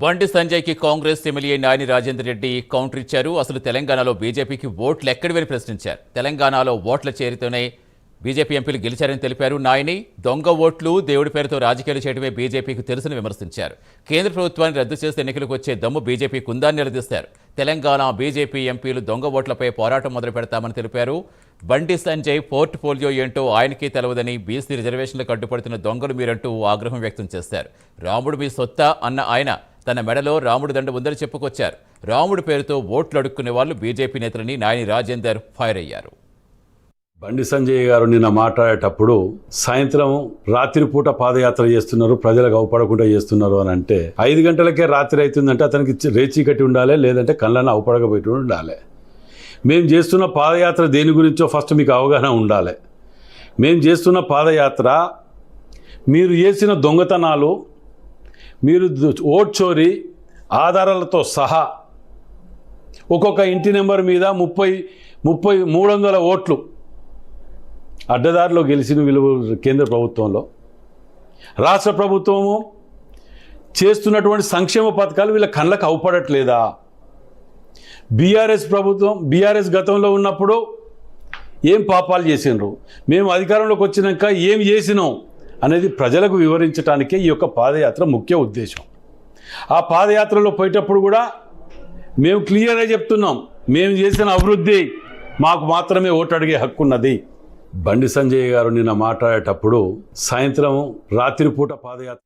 బండి సంజయ్కి Congress MLA Nayani Rajender Reddy counter ఇచ్చారు. అసలు తెలంగాణలో బీజేపీకి ఓట్లు ఎక్కడివని ప్రశ్నించారు. తెలంగాణలో ఓట్ల చేరితోనే బీజేపీ ఎంపీలు గెలిచారని తెలిపారు నాయని. దొంగ ఓట్లు దేవుడి పేరుతో రాజకీయాలు చేయడమే బీజేపీకి తెలుసుని విమర్శించారు. కేంద్ర ప్రభుత్వాన్ని రద్దు చేస్తే ఎన్నికలకు వచ్చే దమ్ము బీజేపీకి ఉందని నిలదీశారు తెలంగాణ బీజేపీ ఎంపీలు దొంగ ఓట్లపై పోరాటం మొదలు పెడతామని తెలిపారు. బండి సంజయ్ పోర్ట్ఫోలియో ఏంటో ఆయనకే తెలవదని బీసీ రిజర్వేషన్లకు అడ్డుపడుతున్న దొంగలు మీరంటూ ఆగ్రహం వ్యక్తం చేశారు. రాముడు మీ సొత్తా అన్న ఆయన తన మెడలో రాముడి దండ ఉందని చెప్పుకొచ్చారు. రాముడి పేరుతో ఓట్లు అడుక్కునే వాళ్ళు బీజేపీ నేతలని నాయని రాజేందర్ ఫైర్ అయ్యారు. బండి సంజయ్ గారు నిన్న మాట్లాడేటప్పుడు సాయంత్రం రాత్రిపూట పాదయాత్ర చేస్తున్నారు ప్రజలకు అవపడకుండా చేస్తున్నారు అని అంటే ఐదు గంటలకే రాత్రి అవుతుందంటే అతనికి చి- రేచీకట్టి ఉండాలి లేదంటే కళ్ళని అవపడకపోయి ఉండాలి. మేము చేస్తున్న పాదయాత్ర దేని గురించో ఫస్ట్ మీకు అవగాహన ఉండాలి. మేము చేస్తున్న పాదయాత్ర మీరు చేసిన దొంగతనాలు మీరు ఓడ్చోరి ఓట్ చోరీ ఆధారాలతో సహా ఒక్కొక్క ఇంటి నెంబర్ మీద ముప్పై ముప్పై మూడు వందల ఓట్లు అడ్డదారిలో గెలిచిన వీళ్ళు కేంద్ర ప్రభుత్వంలో. రాష్ట్ర ప్రభుత్వము చేస్తున్నటువంటి సంక్షేమ పథకాలు వీళ్ళ కళ్ళకు అవపడట్లేదా? బీఆర్ఎస్ ప్రభుత్వం బీఆర్ఎస్ గతంలో ఉన్నప్పుడు ఏం పాపాలు చేసినారు మేము అధికారంలోకి వచ్చినాక ఏం చేసినాం? అనేది ప్రజలకు వివరించడానికే ఈ యొక్క పాదయాత్ర ముఖ్య ఉద్దేశం. ఆ పాదయాత్రలో పోయేటప్పుడు కూడా మేము క్లియర్గా చెప్తున్నాం. మేము చేసిన అభివృద్ధి మాకు మాత్రమే ఓటు అడిగే హక్కు ఉన్నది. బండి సంజయ్ గారు నిన్న మాట్లాడేటప్పుడు సాయంత్రం రాత్రిపూట పాదయాత్ర